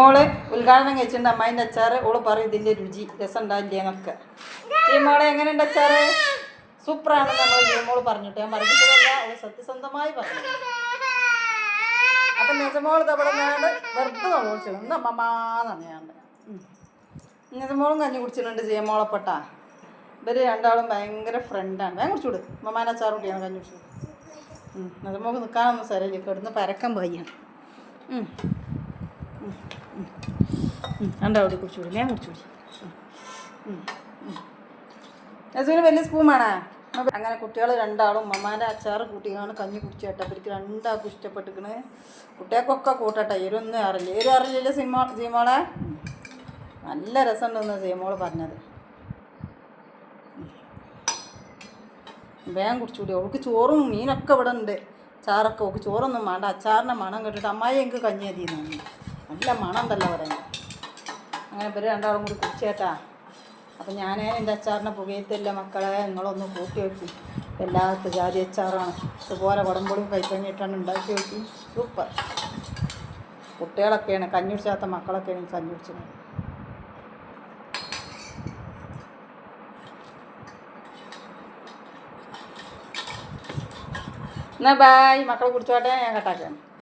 മോൾ ഉദ്ഘാടനം കഴിച്ചിട്ടുണ്ട് അമ്മായിന്റെ അച്ചാറ്. ഓൾ പറയും ഇതിന്റെ രുചി. രസം നമുക്ക് ഈ മോളെ എങ്ങനെയുണ്ട് അച്ചാറ്? സൂപ്പറാണെന്ന് നമ്മൾ മോൾ പറഞ്ഞിട്ട്. ഞാൻ പറഞ്ഞിട്ടില്ല അവൾ സത്യസന്ധമായി പറഞ്ഞു. അപ്പം നിജമോൾ തവിടെ ഞാണ്ട് വെറുതെ നോളിച്ചു ഇന്ന് അമ്മമാന്നാണ് ഞാൻ നിജമോളും കഞ്ഞി കുടിച്ചിട്ടുണ്ട് ജയമോളപ്പെട്ട ഇവർ രണ്ടാളും ഭയങ്കര ഫ്രണ്ടാണ് വേഗം കുടിച്ചുവിട് അമ്മമാനെ അച്ചാർ കുട്ടിയാണ് കഞ്ഞി കുടിച്ചത്. നിജമോൾക്ക് നിൽക്കാനൊന്നും സ്ഥലമില്ല. കിടന്ന് പരക്കം പോയാണ് രണ്ടാവിടെ കുടിച്ചുകൂടി ഞാൻ കുടിച്ചുകൂടി നസൂര് വലിയ സ്പൂൺ വേണേ അങ്ങനെ കുട്ടികൾ രണ്ടാളും ഉമ്മമാന്റെ അച്ചാർ കൂട്ടിയാണ് കഞ്ഞി കുടിച്ചു കേട്ടോ അവർക്ക് രണ്ടാൾക്കും ഇഷ്ടപ്പെട്ടിക്കണ് കുട്ടികൾക്കൊക്കെ കൂട്ടട്ടെ ഇവരൊന്നും അറിയില്ല. എരും അറിയില്ല സിനിമ സീമോളെ? നല്ല രസമുണ്ടെന്ന് സീമോൾ പറഞ്ഞത്. വേഗം കുടിച്ചുകൂടി. അവൾക്ക് ചോറും മീനൊക്കെ ഇവിടെ ഉണ്ട്. ചാറൊക്കെ അവൾക്ക് ചോറൊന്നും വേണ്ട. അച്ചാറിന്റെ മണം കേട്ടിട്ട് അമ്മായി എനിക്ക് കഞ്ഞി മതിയെന്നു നല്ല മണം ഉണ്ടല്ലോ പറയുന്നത് അങ്ങനെ ഇവർ രണ്ടാളും കൂടി കുടിച്ചേട്ടാ അപ്പം ഞാൻ എന്റെ അച്ചാറിനെ പുകയത്തില്ല മക്കളെ നിങ്ങളൊന്ന് കൂട്ടി വെക്കി. എല്ലാവർക്കും ജാതി അച്ചാറാണ്. ഇതുപോലെ കുടംപൊളിയും കൈപ്പഞ്ഞിട്ടാണ് ഉണ്ടാക്കി വെക്കി. സൂപ്പർ. കുട്ടികളൊക്കെയാണ് കഞ്ഞുടിച്ചാത്ത മക്കളൊക്കെയാണ് ഈ കഞ്ഞി എന്നാ ബായ് മക്കളെ കുടിച്ചോട്ടെ ഞാൻ കട്ടാക്കാം